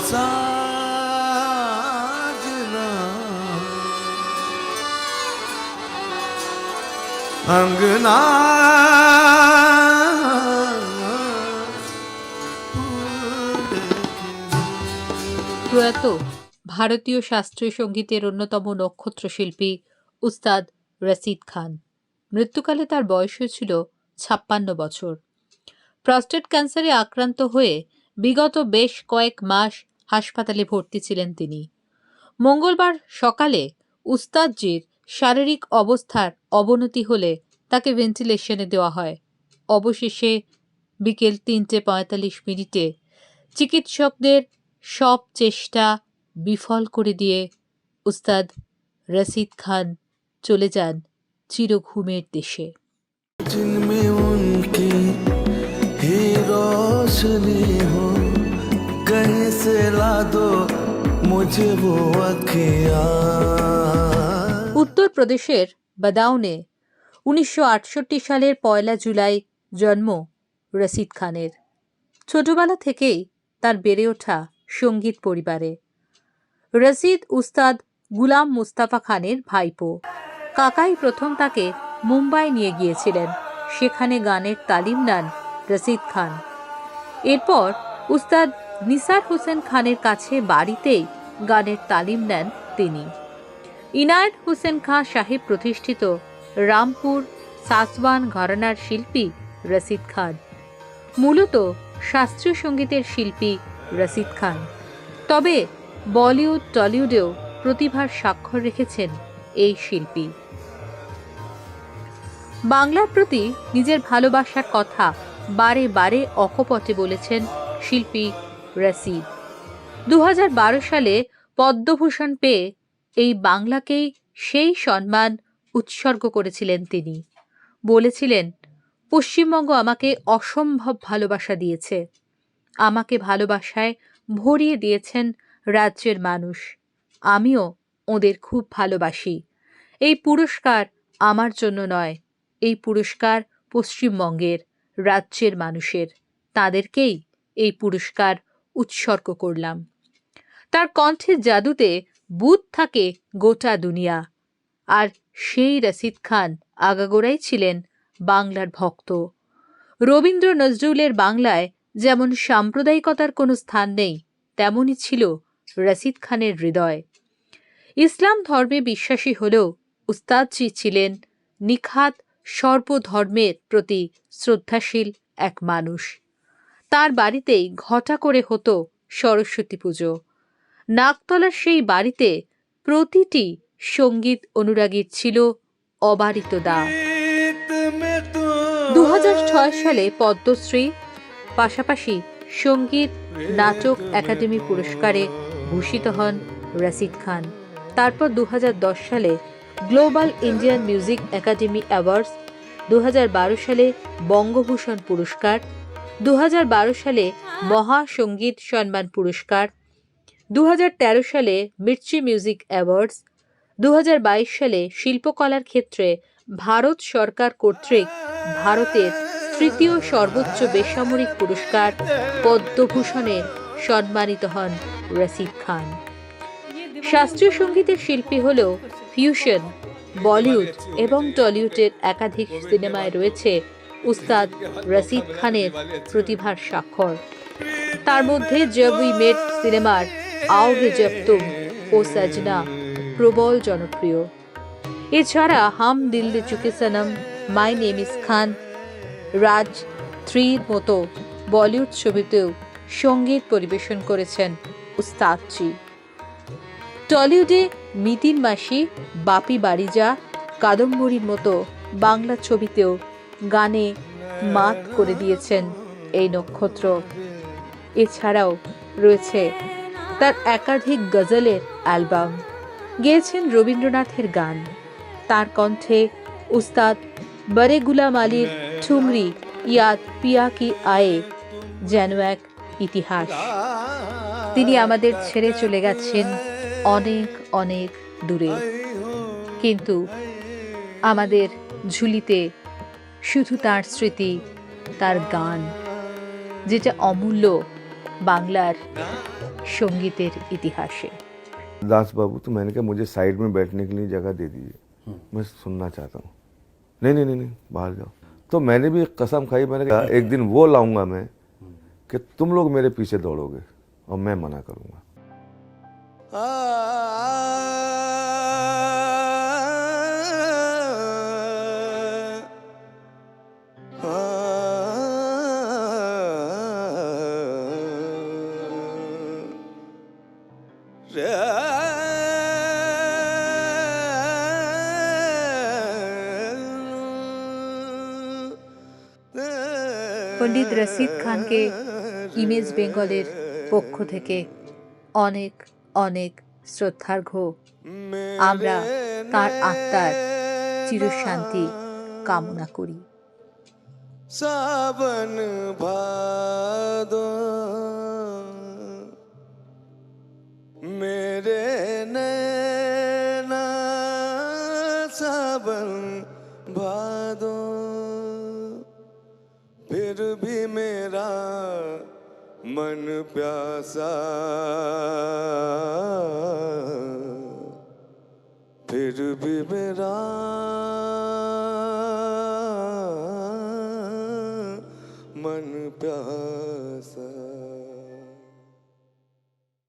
সাজনা অঙ্গনা প্রয়াত ভারতীয় শাস্ত্রীয় সঙ্গীতের অন্যতম নক্ষত্র শিল্পী উস্তাদ রশিদ খান। মৃত্যুকালে তার বয়স হয়েছিল ছাপ্পান্ন বছর। প্রস্টেট ক্যান্সারে আক্রান্ত হয়ে বিগত বেশ কয়েক মাস হাসপাতালে ভর্তি ছিলেন তিনি। মঙ্গলবার সকালে উস্তাদজির শারীরিক অবস্থার অবনতি হলে তাকে ভেন্টিলেশনে দেওয়া হয়। অবশেষে বিকেল তিনটে পঁয়তাল্লিশ মিনিটে চিকিৎসকদের সব চেষ্টা বিফল করে দিয়ে উস্তাদ রশিদ খান চলে যান চিরঘুমের দেশে। रोशनी हो कहीं से ला दो मुझे वो अखियाँ উত্তরপ্রদেশের বাদাউনে উনিশশো আটষট্টি সালের পয়লা জুলাই জন্ম রশিদ খানের ছোটবেলা থেকেই তার বেড়ে ওঠা সঙ্গীত পরিবারে রশিদ উস্তাদ গুলাম মুস্তাফা খানের ভাইপো কাকাই প্রথম তাকে মুম্বাই নিয়ে গিয়েছিলেন সেখানে গানের তালিম নেন রশিদ খান এরপর উস্তাদ নিসার হোসেন খানের কাছে বাড়িতেই গানের তালিম নেন তিনি। ইনায়েত হোসেন খাঁ সাহেব প্রতিষ্ঠিত রামপুর সাসওয়ান ঘরানার শিল্পী রশিদ খান। মূলত শাস্ত্রীয় সঙ্গীতের শিল্পী রশিদ খান। তবে বলিউড, টলিউডেও প্রতিভার স্বাক্ষর রেখেছেন এই শিল্পী। বাংলার প্রতি নিজের ভালোবাসার কথা বারে বারে অকপটে বলেছেন শিল্পী রশিদ দু সালে পদ্মভূষণ পেয়ে এই বাংলাকেই সেই সম্মান উৎসর্গ করেছিলেন তিনি। বলেছিলেন, পশ্চিমবঙ্গ আমাকে অসম্ভব ভালোবাসা দিয়েছে। আমাকে ভালোবাসায় ভরিয়ে দিয়েছেন রাজ্যের মানুষ। আমিও ওদের খুব ভালোবাসি। এই পুরস্কার আমার জন্য নয়, এই পুরস্কার পশ্চিমবঙ্গের। রাজ্যের মানুষের। তাদেরকেই এই পুরস্কার উৎসর্গ করলাম। তার কণ্ঠের জাদুতে বুধ থাকে গোটা দুনিয়া। আর সেই রশিদ খান আগাগোড়াই ছিলেন বাংলার ভক্ত। রবীন্দ্র নজরুলের বাংলায় যেমন সাম্প্রদায়িকতার কোনো স্থান নেই, তেমনই ছিল রশিদ খানের হৃদয়। ইসলাম ধর্মে বিশ্বাসী হলেও উস্তাদজি ছিলেন নিখাত সর্বধর্মের প্রতি শ্রদ্ধাশীল এক মানুষ। তার বাড়িতেই ঘটা করে হতো সরস্বতী পুজো। নাকতলার সেই বাড়িতে প্রতিটি সংগীত অনুরাগীর ছিল অবারিত দা দু হাজার ছয় সালে পদ্মশ্রী, পাশাপাশি সংগীত, নাটক একাডেমি পুরস্কারে ভূষিত হন রাশিদ খান। তারপর দু হাজার দশ সালে Global Indian Music Academy Awards দু হাজার বারো সালে বঙ্গভূষণ পুরস্কার দু হাজার বারো সালে মহাসঙ্গীত সম্মান পুরস্কার দু হাজার তেরো সালে মির্চি মিউজিক অ্যাওয়ার্ডস দু হাজার বাইশ সালে শিল্পকলার ক্ষেত্রে ভারত সরকার কর্তৃক ভারতের তৃতীয় সর্বোচ্চ বেসামরিক পুরস্কার পদ্মভূষণে সম্মানিত হন রশিদ খান। শাস্ত্রীয় সঙ্গীতের শিল্পী হল ফিউশন বলিউড এবং টলিউডের একাধিক সিনেমায় রয়েছে উস্তাদ রশিদ খানের প্রতিভার স্বাক্ষর। তার মধ্যে জব উই মেট সিনেমার আওগে জব তুম ও সাজনা প্রবল জনপ্রিয়। এছাড়া হাম দিল দে চুকে সনম মাই নেম ইস খান রাজ থ্রির মতো বলিউড ছবিতেও সংগীত পরিবেশন করেছেন উস্তাদজি। টলিউডে মিতিন মাসি, বাপি বাড়িজা কাদম্বরীর মতো বাংলা ছবিতেও গানে মাত করে দিয়েছেন এই নক্ষত্র। এছাড়াও রয়েছে তার একাধিক গজলের অ্যালবাম। গেয়েছেন রবীন্দ্রনাথের গান। তার কণ্ঠে উস্তাদ বরে গুলাম আলীর ঠুমরি ইয়াদ পিয়া কি আয়ে যেন এক ইতিহাস। তিনি আমাদের ছেড়ে চলে গেছেন অনেক অনেক দূরে কিন্তু আমাদের ঝুলিতে শুধু তার স্মৃতি তার গান যেটা অমূল্য বাংলার সঙ্গীতের ইতিহাসে दास बाबू तो मैंने कहा मुझे साइड में बैठने के लिए जगह दे दीजिए मैं सुनना चाहता हूँ नहीं नहीं नहीं नहीं बाहर जाओ तो मैंने भी एक कसम खाई मैंने कहा एक दिन वो लाऊंगा मैं कि तुम लोग मेरे पीछे दौड़ोगे और मैं मना करूंगा পণ্ডিত রশিদ খানকে ইমেজ বেঙ্গলের পক্ষ থেকে অনেক অনেক শ্রদ্ধার্ঘ্য আমরা তার আত্মার চিরশান্তি কামনা করি सावन भादो मेरे नैना सावन भादो फिर भी मेरा मन प्यासा। फिर भी मेरा मन प्यासा।